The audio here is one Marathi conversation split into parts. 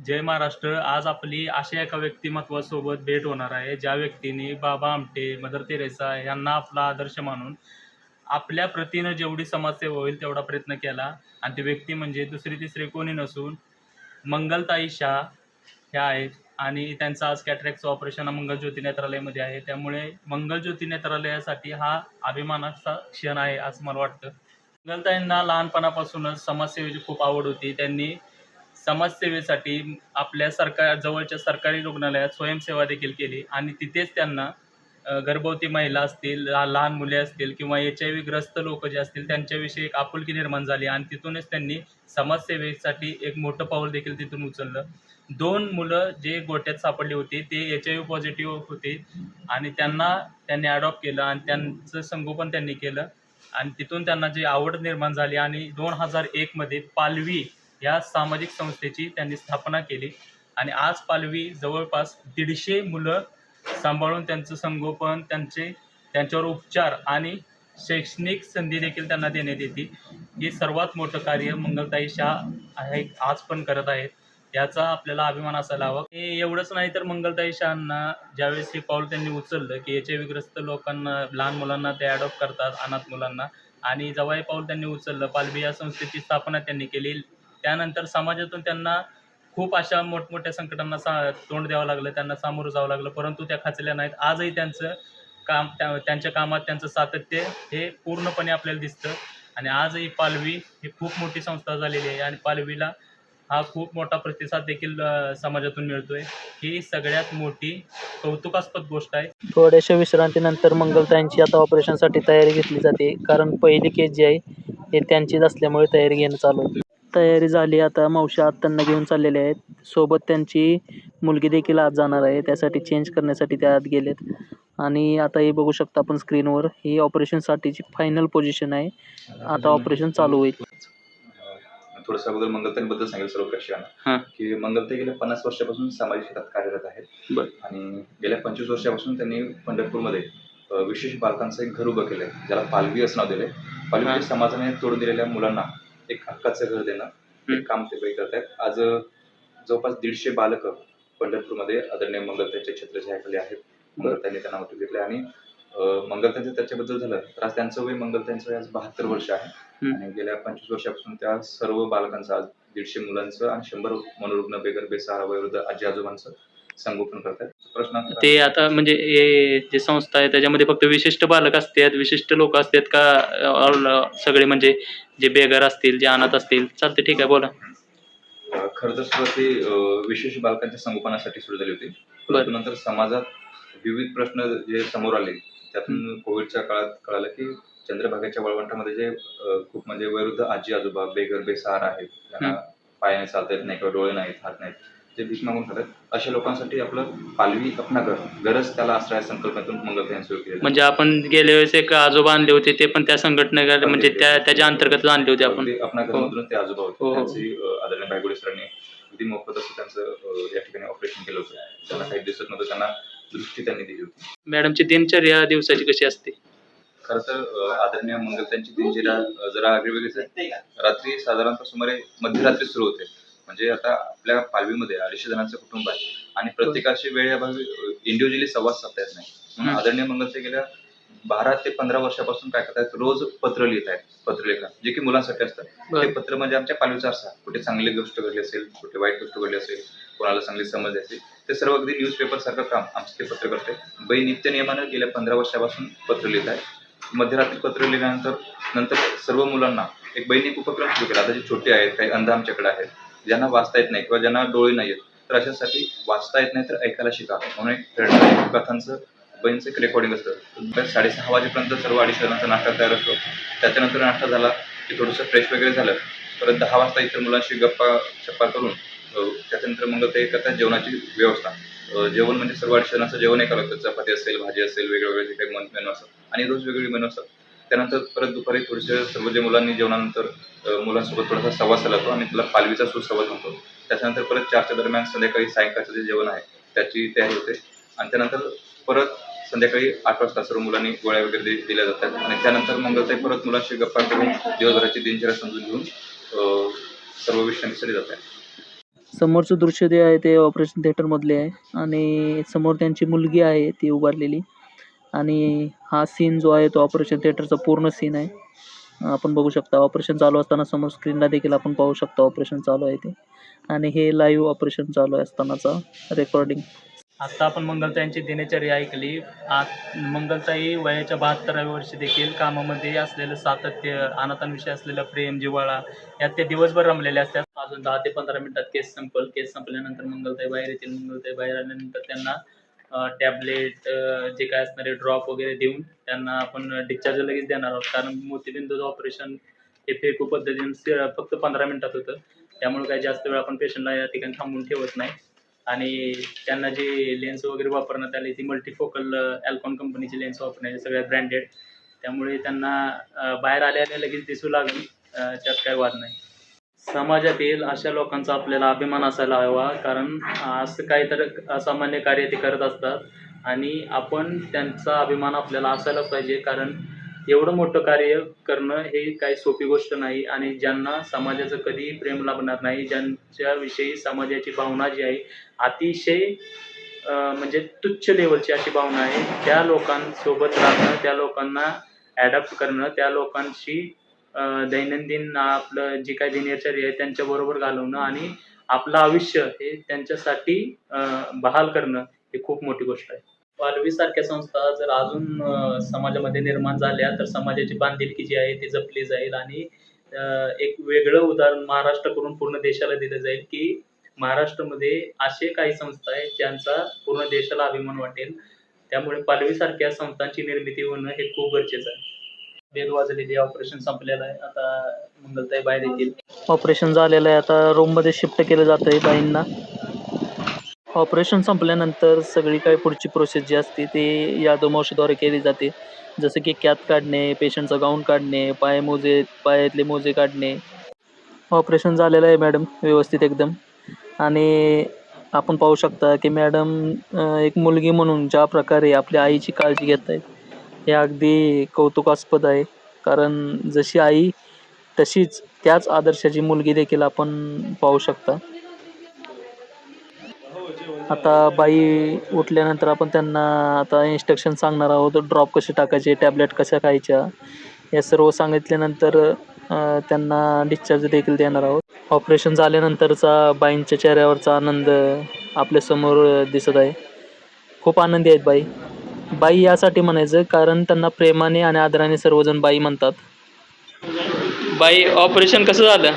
जय महाराष्ट्र. आज आपली अशा एका व्यक्तिमत्वासोबत भेट होणार आहे ज्या व्यक्तीने बाबा आमटे मदर तेरेसा यांना आपला आदर्श मानून आपल्या प्रतीनं जेवढी समाजसेवा होईल तेवढा प्रयत्न केला. आणि ती व्यक्ती म्हणजे दुसरी तिसरी कोणी नसून मंगलताई शाह ह्या आहेत. आणि त्यांचं आज कॅटरॅक्टचं ऑपरेशन मंगलज्योती नेत्रालयामध्ये आहे. त्यामुळे मंगलज्योती नेत्रालयासाठी हा अभिमानाचा क्षण आहे असं मला वाटतं. मंगलताईंना लहानपणापासूनच समाजसेवेची खूप आवड होती. त्यांनी समाजसेवेसाठी आपल्या सरकार जवळच्या सरकारी रुग्णालयात स्वयंसेवा देखील केली. आणि तिथेच त्यांना गर्भवती महिला असतील लहान मुले असतील किंवा एच आय व्ही ग्रस्त लोक जे असतील त्यांच्याविषयी एक आपुलकी निर्माण झाली आणि तिथूनच त्यांनी समाजसेवेसाठी एक मोठं पाऊल देखील तिथून उचललं. दोन मुलं जे गोट्यात सापडली होती ते एच आय व्ही पॉझिटिव्ह होते आणि त्यांना त्यांनी अडॉप्ट केलं आणि त्यांचं संगोपन त्यांनी केलं. आणि तिथून त्यांना जी आवड निर्माण झाली आणि दोन हजार एकमध्ये पालवी या सामाजिक संस्थेची त्यांनी स्थापना केली. आणि आज पालवी जवळपास दीडशे मुलं सांभाळून त्यांचं संगोपन त्यांचे त्यांच्यावर उपचार आणि शैक्षणिक संधी देखील त्यांना देण्यात येते. हे सर्वात मोठं कार्य मंगलताई शाह आहे आज पण करत आहेत. याचा आपल्याला अभिमान असायला हवा. हे एवढंच नाही तर मंगलताई शहांना ज्यावेळेस हे पाऊल त्यांनी उचललं की एच आय व्हीग्रस्त लोकांना लहान मुलांना ते ॲडॉप्ट करतात अनाथ मुलांना. आणि जवळ पाऊल त्यांनी उचललं पालवी या संस्थेची स्थापना त्यांनी केली. त्यानंतर समाजातून त्यांना खूप अशा मोठमोठ्या संकटांना सा तोंड द्यावं लागलं त्यांना सामोरं जावं लागलं परंतु त्या खचल्या नाहीत. आजही त्यांचं काम त्या त्यांच्या कामात त्यांचं सातत्य हे पूर्णपणे आपल्याला दिसतं. आणि आजही पालवी ही खूप मोठी संस्था झालेली आहे. आणि पालवीला हा खूप मोठा प्रतिसाद देखील समाजातून मिळतोय. ही सगळ्यात मोठी कौतुकास्पद गोष्ट आहे. थोड्याशा विश्रांतीनंतर मंगलताईंची आता ऑपरेशनसाठी तयारी घेतली जाते. कारण पहिली केस जी आहे हे त्यांचीच असल्यामुळे तयारी घेणं चालू होती तयारी झाली. आता मावशी आत्यांना घेऊन चाललेले आहेत. सोबत त्यांची मुलगी देखील आज जाणार आहे. त्यासाठी चेंज करण्यासाठी त्या आत गेलेत. आणि आता हे बघू शकता आपण स्क्रीनवर ही ऑपरेशनसाठीची फायनल पोझिशन आहे. आता ऑपरेशन चालू होईल. थोडस अगोदर मंगलताईबद्दल सांगेल सर्व. प्रेक्षकांना. की मंगलताई गेल्या पन्नास वर्षापासून सामाजिक क्षेत्रात कार्यरत आहेत. आणि गेल्या पंचवीस वर्षापासून त्यांनी पंढरपूरमध्ये विशेष बालकांचं एक घर उभं केलंय. ज्याला पालवी असं नाव दिलंय. पालवी समाजाने तोडून दिलेल्या मुलांना एक हक्काचं घर देणं. एक काम ते बाई करत आहेत आज जवळपास दीडशे बालक पंढरपूरमध्ये आदरणीय मंगलताईच्या छत्रछायाखाली आहेत मंगलताईने त्यांना नाव दिले आणि मंगलताईंचं त्याच्याबद्दल झालं तर आज त्यांचं वय मंगलताईंचं वय आज बहात्तर वर्ष आहे. आणि गेल्या पंचवीस वर्षापासून त्या सर्व बालकांचं आज दीडशे मुलांचं आणि शंभर मनोरुग्ण बेगर बेसहारा वयोवृद्ध आजी आजोबांचं संगोपन करतात? प्रश्न आता- ते आता म्हणजे हे जे संस्था आहे त्याच्यामध्ये फक्त विशिष्ट बालक असतात विशिष्ट लोक असतात का ऑल सगळे म्हणजे जे बेघर असतील जे अनाथ असतील? चालते ठीक आहे बोला. अ, खरं तर सुरुवात ही अ, विशेष बालकांच्या संगोपनासाठी सुरू झाली होती. परंतु नंतर समाजात विविध प्रश्न जे समोर आले त्यातून कोविडच्या काळात कळालं की चंद्रभागेच्या वळवंटामध्ये जे अ, खूप म्हणजे वयोवृद्ध आजी आजोबा बेघर बेसहारा आहेत त्यांना पायाने चालता येत नाही किंवा डोळे नाहीत हात नाहीत जे भीक मागून खातात अशा लोकांसाठी आपलं पालवी अपना घर गरज त्याला आश्रय संकल्पनेतून मंगलताईने सुरू केलं म्हणजे आपण गेल्या वेळेस एक आजोबा आणले होते ते पण त्या संघटने म्हणजे त्या त्याच्या अंतर्गत आणले होते आपण. ते आपल्या घरामधून ते आजोबा हो, होते. हो. त्यांची आदरणीय भाईगुडे सरांनी अगदी मोफत असं त्यांचं या ठिकाणी ऑपरेशन केलं होतं. त्यांना काही दिसत नव्हतं त्यांना दृष्टी त्यांनी दिली होती. मॅडमची दिनचर्या दिवसाची कशी असते? खरं तर आदरणीय मंगल त्यांची दिनचर्या जरा आगळीवेगळीच आहे रात्री साधारणतः सुमारे मध्यरात्री सुरू होते. म्हणजे आता आपल्या पालवीमध्ये अडीचशे जणांचं कुटुंब आहे. आणि प्रत्येकाची वेळेअभावी इंडिव्हिज्युअली संवाद साधता येत नाही. म्हणून. आदरणीय मंगल ते गेल्या बारा ते पंधरा वर्षापासून काय करतात रोज पत्र लिहित आहेत. पत्रलेखन जे की मुलांसाठी असतं बरं. ते पत्र म्हणजे आमच्या पालवीचा असा कुठे चांगली गोष्ट घडली असेल कुठे वाईट गोष्ट घडली असेल कोणाला चांगली समज असेल ते सर्व अगदी न्यूजपेपर सारखं काम आमचे ते पत्र करते. बाई नित्य नियमानं गेल्या पंधरा वर्षापासून पत्र लिहित आहे. मध्यरात्री पत्र लिहिल्यानंतर नंतर सर्व मुलांना एक बहिणी उपक्रम सुरू केला. आता जे छोटे आहेत काही अंध आमच्याकडे आहेत ज्यांना वाचता येत नाही किंवा ज्यांना डोळे नाही आहेत तर अशासाठी वाचता येत नाही तर ऐकायला शिका. म्हणून एक कथांचं बहिणीचं एक रेकॉर्डिंग असतं. साडेसहा वाजेपर्यंत सर्व अडीच जणांचा नाश्ता तयार असतो. त्याच्यानंतर नाश्ता झाला की थोडंसं फ्रेश वगैरे झालं परत दहा वाजता इतर मुलांशी गप्पा छप्पा करून त्याच्यानंतर मग ते करतात जेवणाची व्यवस्था. जेवण म्हणजे सर्व अडीचशे जणांचं जेवण एका लागतं चपाती असेल भाजी असेल वेगवेगळे जे काही मेनू असतात आणि रोज वेगवेगळे मेनू असतात. त्यानंतर परत दुपारी थोडेसे सर्व जे मुलांनी जेवणानंतर मुलांसोबत थोडासा संवाद साधतो आणि त्याला पालवीचा सुसंवाद होतो. त्याच्यानंतर परत चारच्या दरम्यान संध्याकाळी सायंकाळचं जे जेवण आहे त्याची तयारी होते. आणि त्यानंतर परत संध्याकाळी आठ वाजता सर्व मुलांनी गोळ्या वगैरे दिल्या जातात. आणि त्यानंतर मग ते परत मुलांशी गप्पा करून दिवसभराची दिनचर्या समजून घेऊन सर्व विश्रांतीसाठी जातात. समोरच दृश्य जे आहे ते ऑपरेशन थिएटर मधले आहे. आणि समोर त्यांची मुलगी आहे ती उभारलेली. आणि हा सीन जो आहे तो ऑपरेशन थिएटरचा पूर्ण सीन आहे. आपण बघू शकता ऑपरेशन चालू असताना समोर स्क्रीनला देखील आपण पाहू शकता ऑपरेशन चालू आहे ते. आणि हे लाईव्ह ऑपरेशन चालू आहे असतानाचा रेकॉर्डिंग आता आपण मंगलताईंची दिनचर्या ऐकली. आत मंगलताई वयाच्या बहात्तराव्या वर्षी देखील कामामध्ये असलेलं सातत्य अनाथांविषयी असलेलं प्रेम जिव्हाळा यात ते दिवसभर रमलेले असतात. अजून दहा ते पंधरा मिनिटात केस संपल. केस संपल्यानंतर मंगलताई बाहेर येतील. मंगलताई बाहेर आल्यानंतर त्यांना टॅबलेट जे काय असणारे ड्रॉप वगैरे देऊन त्यांना आपण डिस्चार्ज लगेच देणार आहोत. कारण मोतीबिंदूचं ऑपरेशन हे फेकू पद्धतीने फक्त पंधरा मिनिटात होतं. त्यामुळे काही जास्त वेळ आपण पेशंटला या ठिकाणी थांबून ठेवत नाही. आणि त्यांना जी लेन्स वगैरे वापरण्यात आली ती मल्टीफोकल अल्कॉन कंपनीची लेन्स वापरण्यात सगळ्या ब्रँडेड त्यामुळे त्यांना बाहेर आल्या आल्या लगेच दिसू लागेल. त्यात काही वाद नाही. समाजातील अशा लोकांचा आपल्याला अभिमान असायला हवा कारण असं काहीतरी असामान्य कार्य ते करत असतात आणि आपण त्यांचा अभिमान आपल्याला असायला पाहिजे कारण एवढं मोठं कार्य करणं हे काही सोपी गोष्ट नाही आणि ज्यांना समाजाचं कधी प्रेम लाभणार नाही ज्यांच्याविषयी समाजाची भावना जी आहे अतिशय म्हणजे तुच्छ लेवलची अशी भावना आहे. त्या लोकांसोबत राहणं त्या लोकांना ॲडॅप्ट करणं त्या लोकांशी दैनंदिन आपलं जी काही दिनचर्या आहे त्यांच्याबरोबर घालवणं आणि आपलं आयुष्य हे त्यांच्यासाठी बहाल करणं हे खूप मोठी गोष्ट आहे. पालवी सारख्या संस्था जर अजून समाजामध्ये निर्माण झाल्या तर समाजाची बांधिलकी जी आहे ती जपली जाईल आणि एक वेगळं उदाहरण महाराष्ट्राकडून पूर्ण देशाला दिलं जाईल की महाराष्ट्रामध्ये असे काही संस्था आहेत ज्यांचा पूर्ण देशाला अभिमान वाटेल. त्यामुळे पालवी सारख्या संस्थांची निर्मिती होणं हे खूप गरजेचं आहे. बेल वाजलेली ऑपरेशन संपलेलं आहे. आता मंगलताई बाहेर येतील. ऑपरेशन झालेलं आहे. आता रूममध्ये शिफ्ट केलं जात आहे बाईंना. ऑपरेशन संपल्यानंतर सगळी काही पुढची प्रोसेस जी असते ती यादव मावशीद्वारे केली जाते. जसं की कॅथ काढणे पेशंटचा गाऊन काढणे पाय मोजे पायातले मोजे काढणे. ऑपरेशन झालेलं आहे मॅडम व्यवस्थित एकदम. आणि आपण पाहू शकता की मॅडम एक मुलगी म्हणून ज्या प्रकारे आपल्या आईची काळजी घेत आहेत हे अगदी कौतुकास्पद आहे. कारण जशी आई तशीच त्याच आदर्शाची मुलगी देखील आपण पाहू शकता. आता बाई उठल्यानंतर आपण त्यांना आता इन्स्ट्रक्शन सांगणार आहोत. ड्रॉप कसे टाकायचे टॅबलेट कशा खायच्या या सर्व सांगितल्यानंतर त्यांना डिस्चार्ज देखील देणार आहोत. ऑपरेशन झाल्यानंतरचा बाईंच्या चेहऱ्यावरचा आनंद आपल्यासमोर दिसत आहे. खूप आनंदी आहेत बाई. बाई यासाठी म्हणायचं कारण त्यांना प्रेमाने आणि आदराने सर्वजण बाई म्हणतात. बाई ऑपरेशन कसं झालं?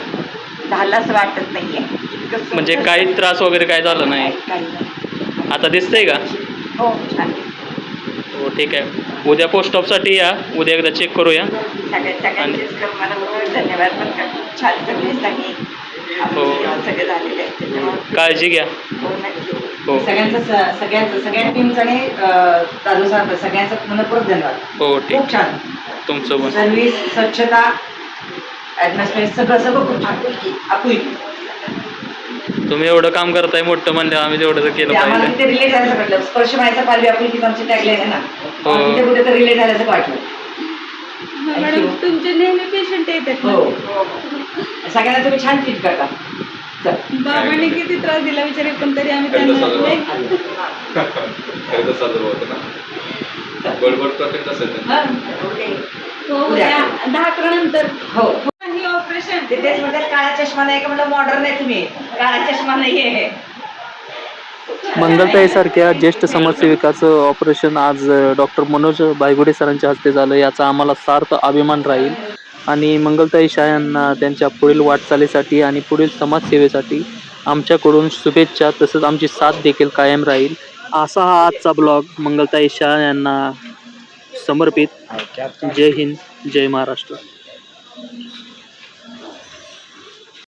झालं असं वाटत नाहीये. इतकं सुंदर म्हणजे काही त्रास वगैरे काय झालं नाही? काही नाही. आता दिसतंय का? हो छान हो ठीक आहे. उद्या पोस्ट ऑफसाठी या. उद्या एकदा चेक करूया. सगळ्या सगळ्यांचेच धन्यवाद पण छान हो. सगळे झालेले आहेत त्याच्यामुळे. काळजी घ्या. हो नक्की. हो सगळ्यांचं सगळ्यांचं सगळ्या दादू साहेब सगळ्यांचं मनपूर्वक धन्यवाद. हो ठीक. खूप छान. तुमचं पण. सर्व्हिस स्वच्छता ॲटमॉस्फिअर सगळं सगळं खूप छान. आपुलकी तुम्ही एवढं काम करताय मोठं म्हणलं आम्ही तेवढं तर केलं पाहिजे. तिथे रिलेट झाल्याचं वाटलं. स्पर्श व्हायचा पालवी आपुलकी आमची टॅगलाईन आहे ना. हो. तिथे कुठे तर रिलेट झाल्याचं वाटलं. मॅडम तुमचे नेहमी पेशंट येतात हो. ना सगळ्यांना तुम्ही छान ट्रीट करता. बाबांनी किती त्रास दिला विचारे पण तरी आम्ही त्यांना साजरं होतं ना? बडबड प्रत्येक तसं हां. हो उद्या. दहा अकरा नंतर. हो. ही ऑपरेशन ते तेच म्हणतात काळा चष्मा नाही का म्हणलं मॉडर्न आहे तुम्ही. काळा चष्मा नाही आहे मंगलताईसारख्या ज्येष्ठ समाजसेविकाचं ऑपरेशन आज डॉक्टर मनोज बायगुडे सरांच्या हस्ते झालं. याचा आम्हाला सार्थ अभिमान राहील. आणि मंगलताई शाह यांना त्यांच्या पुढील वाटचालीसाठी आणि पुढील समाजसेवेसाठी आमच्याकडून शुभेच्छा तसंच आमची साथ देखील कायम राहील. असा हा आजचा ब्लॉग मंगलताई शाह यांना समर्पित. जय हिंद जय महाराष्ट्र.